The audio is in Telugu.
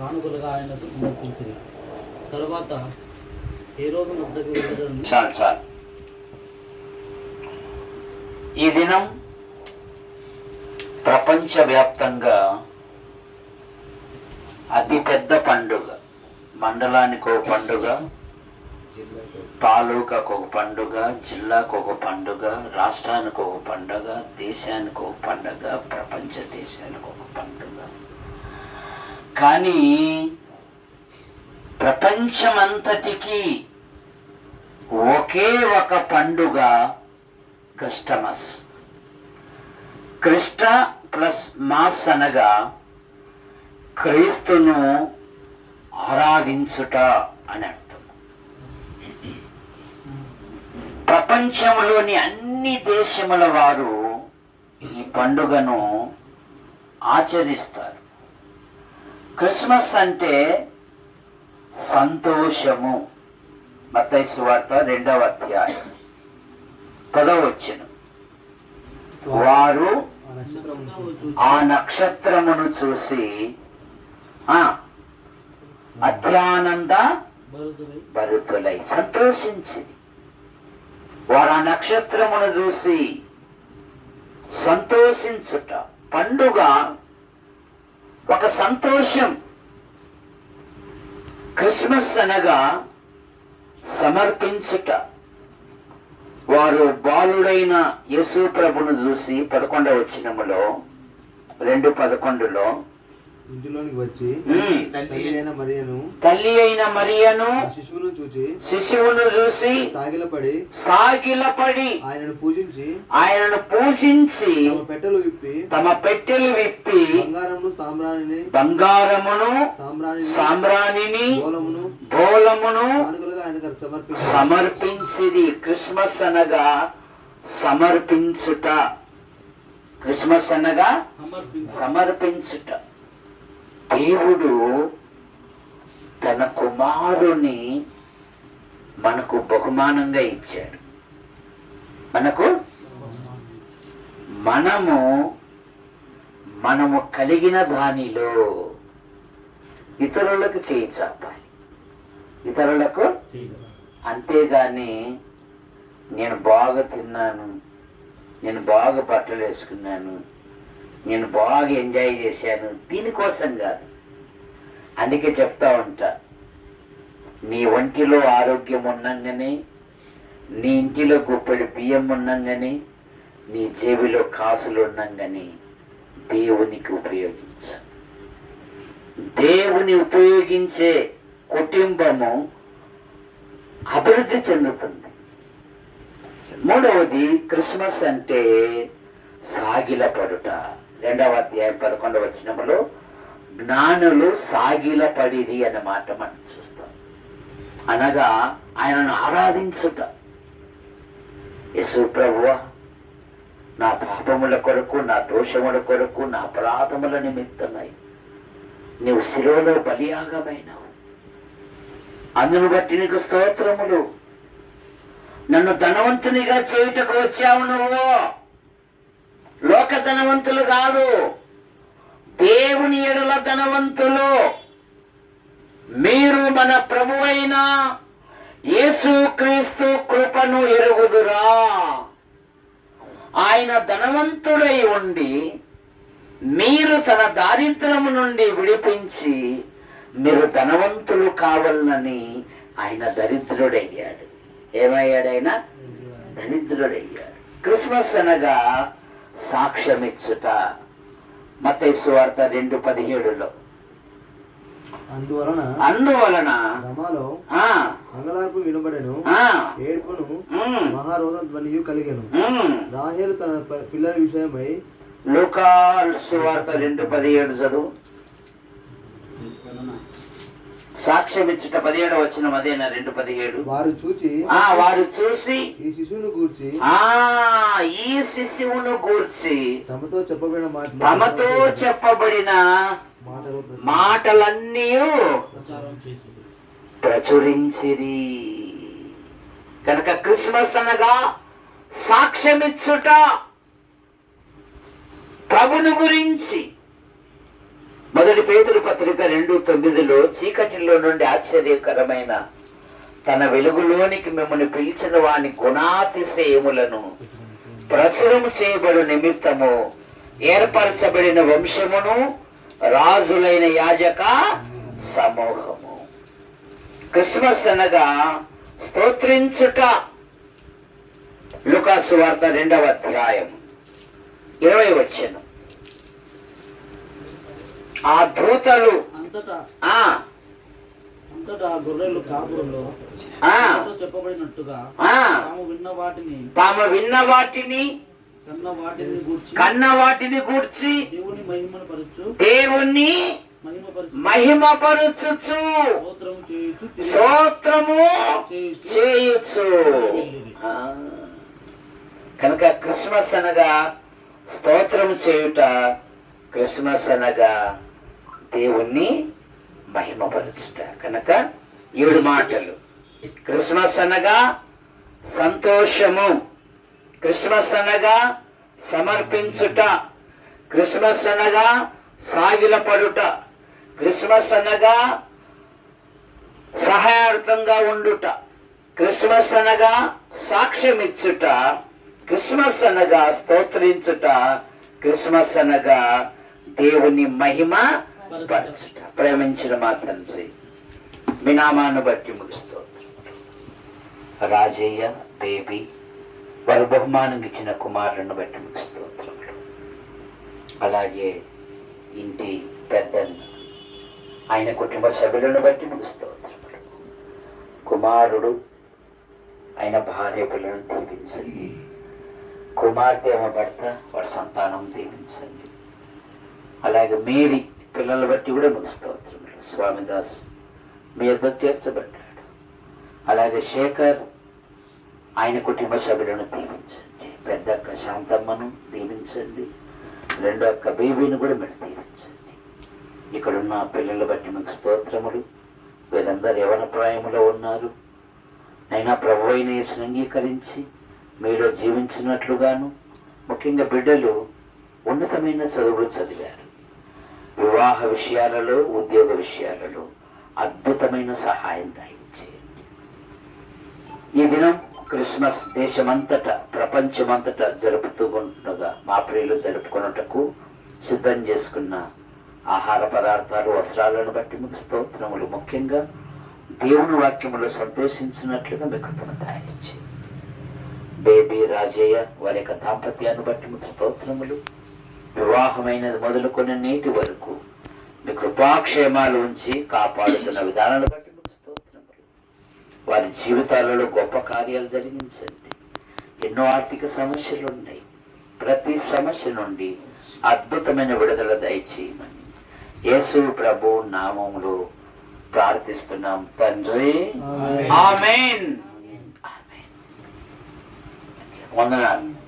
కానుకలుగా ఆయనకు సమర్పించింది తర్వాత ఏ రోజు చాలు చాలు. ఈ దినం ప్రపంచవ్యాప్తంగా అతిపెద్ద పండుగ. మండలానికి ఒక పండుగ తాలూకాకు ఒక పండుగ జిల్లాకు ఒక పండుగ రాష్ట్రానికి ఒక పండుగ దేశానికి ఒక పండుగ ప్రపంచ దేశానికి ఒక పండుగ. కానీ ప్రపంచమంతటికి ఒకే ఒక పండుగ క్రిస్టమస్. క్రిస్ట ప్లస్ మాస్ అనగా క్రీస్తును ఆరాధించుట అని అర్థం. ప్రపంచంలోని అన్ని దేశముల వారు ఈ పండుగను ఆచరిస్తారు. క్రిస్మస్ అంటే సంతోషము. మతైసు వార్త రెండవ అధ్యాయం. పదవచ్చును వారు ఆ నక్షత్రమును చూసి ఆ అధ్యానంద భరుతులై సంతోషించి వారు ఆ నక్షత్రమును చూసి సంతోషించుట. పండుగ ఒక సంతోషం. క్రిస్మస్ అనగా సమర్పించుట. వారు బాలుడైన యేసు ప్రభును చూసి పదకొండవ వచ్చినములో రెండు పదకొండులో ఇంటిలోనికి వచ్చి తల్లి అయిన మరియను తల్లి అయిన మరియను శిశువును చూచి శిశువును చూసి సాగిలపడి సాగిలపడి ఆయనను పూజించి ఆయనను పూజించి తమ పెట్టెలు విప్పి తమ పెట్టెలు విప్పి బంగారమును సాంబ్రాణిని బంగారమును సాంబ్రాణిని మూలమును బోలమును కానుకలుగా ఆయనకు సమర్పించి సమర్పించిది క్రిస్మస్ అనగా సమర్పించుట. క్రిస్మస్ అనగా సమర్పించి సమర్పించుట. దేవుడు తన కుమారుని మనకు బహుమానంగా ఇచ్చాడు. మనకు మనము మనము కలిగిన దానిలో ఇతరులకు చేయి చాపాలి. ఇతరులకు అంతేగాని నేను బాగా తిన్నాను నేను బాగా బట్టలు వేసుకున్నాను నేను బాగా ఎంజాయ్ చేశాను దీనికోసం కాదు. అందుకే చెప్తా ఉంటా నీ ఒంటిలో ఆరోగ్యం ఉన్నంగానే నీ ఇంటిలో గుప్పెడు బియ్యం ఉన్నంగానే నీ జేబిలో కాసులు ఉన్నంగానే దేవునికి ఉపయోగించు. దేవుని ఉపయోగించే కుటుంబము అభివృద్ధి చెందుతుంది. మూడవది క్రిస్మస్ అంటే సాగిలపడుట. రెండవ అధ్యాయం పదకొండవ వచ్చినప్పుడు జ్ఞానులు సాగిలపడిది అన్న మాట మనం చూస్తాం. అనగా ఆయనను ఆరాధించుట. యశు ప్రభువ నా పాపముల కొరకు నా దోషముల కొరకు నా అపరాధముల నిమిత్తమై నీవు శిలువలో బలియాగమైనావు. అందును బట్టి నీకు స్తోత్రములు. నన్ను ధనవంతునిగా చేయుటకు వచ్చావు నువ్వు. లోక ధనవంతులు కాదు. దేవుని ఎడల ధనవంతులు. మీరు మన ప్రభువైన యేసుక్రీస్తు కృపను ఎరుగుదురా. ఆయన ధనవంతుడై ఉండి మీరు తన దారిద్ర్యము నుండి విడిపించి మీరు ధనవంతులు కావాలని ఆయన దరిద్రుడయ్యాడు. ఏమయ్యాడు ఆయన దరిద్రుడయ్యాడు. క్రిస్మస్ అనగా సాక్ష్యమిచ్చుట. మతేసు వార్త రెండు పదిహేడులో. అందువలన అందువలన రమాలో ఆ. మంగళార్పు వినబడెను ఏడ్పును మహారోధ ధ్వనియు కలిగెను. రాహేలు తన పిల్లల విషయమై లూకా సువార్త రెండు పదిహేడు చదువు. సాక్ష్యం ఇచ్చుట పదిహేడు వచ్చిన అదేనా రెండు పదిహేడు. వారు చూచి ఆ వారు చూసి ఈ శిశువును గూర్చి ఆ ఈ శిశువును గూర్చి తమతో చెప్పబడిన మాట తమతో చెప్పబడిన మాటలన్నీ ప్రచురించిరి. కనుక క్రిస్మస్ అనగా సాక్ష్యమిచ్చుట ప్రభుని గురించి. మొదటి పేదలు పత్రిక రెండు తొమ్మిదిలో చీకటిలో నుండి ఆశ్చర్యకరమైన తన వెలుగులోనికి మిమ్మల్ని పిలిచిన వాని గుణాతిశయములను ప్రచురము చేయబడు నిమిత్తము ఏర్పరచబడిన వంశమును రాజులైన యాజక సమూహము. క్రిస్మస్ అనగా స్తోత్రించుట. లుకాసు వార్త రెండవ అధ్యాయం ఇరవై వచ్చిన ఆ దూతలు. అంతటా. ఆ. అంతటా ఆ గొర్రెలు కాపురులు. చెప్పబడినట్టుగా తాము విన్న వాటిని. తాము విన్న వాటిని. కన్న వాటిని గూర్చి. కన్న వాటిని గూర్చి. దేవుని మహిమను పరచు. దేవుణ్ణి మహిమపరచు స్తోత్రము చేయుచు. చేయొచ్చు. కనుక క్రిస్మస్ అనగా స్తోత్రం చేయుట క్రిస్మస్ అనగా దేవుణ్ణి మహిమపరచుట. కనుక ఏడు మాటలు. క్రిస్మస్ అనగా సంతోషము. క్రిస్మస్ అనగా సమర్పించుట. క్రిస్మస్ అనగా సాగిలపడుట. క్రిస్మస్ అనగా సహాయార్థంగా ఉండుట. క్రిస్మస్ అనగా సాక్ష్యం ఇచ్చుట క్రిస్మస్ అనగా స్తోత్రించుట. క్రిస్మస్ అనగా దేవుని మహిమ ప్రేమించిన మా తండ్రి మీ నామాన్ని బట్టి మీకు రాజయ్య బేబీ వారు బహుమానం ఇచ్చిన కుమారులను బట్టి మీకు స్తోత్రములు అలాగే ఇంటి పెద్దన్న ఆయన కుటుంబ సభ్యులను బట్టి మీకు స్తోత్రములు కుమారుడు ఆయన భార్య పిల్లలను దీవించండి. కుమార్తె ఏమో భర్త వాడి సంతానం దీవించండి. అలాగే మీరి పిల్లల బట్టి కూడా మీకు స్తోత్రములు స్వామిదాస్ మీ యొద్ద చేర్చబడ్డాడు అలాగే శేఖర్ ఆయన కుటుంబ సభ్యులను దీవించండి. పెద్ద అక్క శాంతమ్మను దీవించండి. రెండో అక్క బేబీని కూడా మీరు దీవించండి. ఇక్కడున్న పిల్లల బట్టి మీకు స్తోత్రములు. వీరందరూ యవన ఉన్నారు. అయినా ప్రభు అయిన అంగీకరించి మీలో జీవించినట్లుగాను ముఖ్యంగా బిడ్డలు ఉన్నతమైన చదువులు చదివారు. వివాహ విషయాలలో ఉద్యోగ విషయాలలో అద్భుతమైన సహాయం దాయించేయండి ఈ దినం క్రిస్మస్ దేశమంతటా ప్రపంచమంతటా జరుపుతూ ఉండగా మా ప్రియులు జరుపుకున్నటకు సిద్ధం చేసుకున్న ఆహార పదార్థాలు వస్త్రాలను బట్టి మీకు స్తోత్రములు. ముఖ్యంగా దేవుని వాక్యములో సంతోషించినట్లుగా మీకు కృపను బేబీ రాజయ్య వారి యొక్క దాంపత్యాన్ని బట్టి మీకు స్తోత్రములు. వివాహమైనది మొదలుకొని నేటి వరకు మీ కృపాక్షేమాలు ఉంచి కాపాడుతున్న విధానాలు బట్టి మీకు స్తోత్రములు. వారి జీవితాలలో గొప్ప కార్యాలు జరిగించండి. ఎన్నో ఆర్థిక సమస్యలు ఉన్నాయి ప్రతి సమస్య నుండి అద్భుతమైన విడుదల దయచేయమని యేసు ప్రభు నామములో ప్రార్థిస్తున్నాం. తండ్రి ఆమేన్. ఆమేన్. వందనాలు.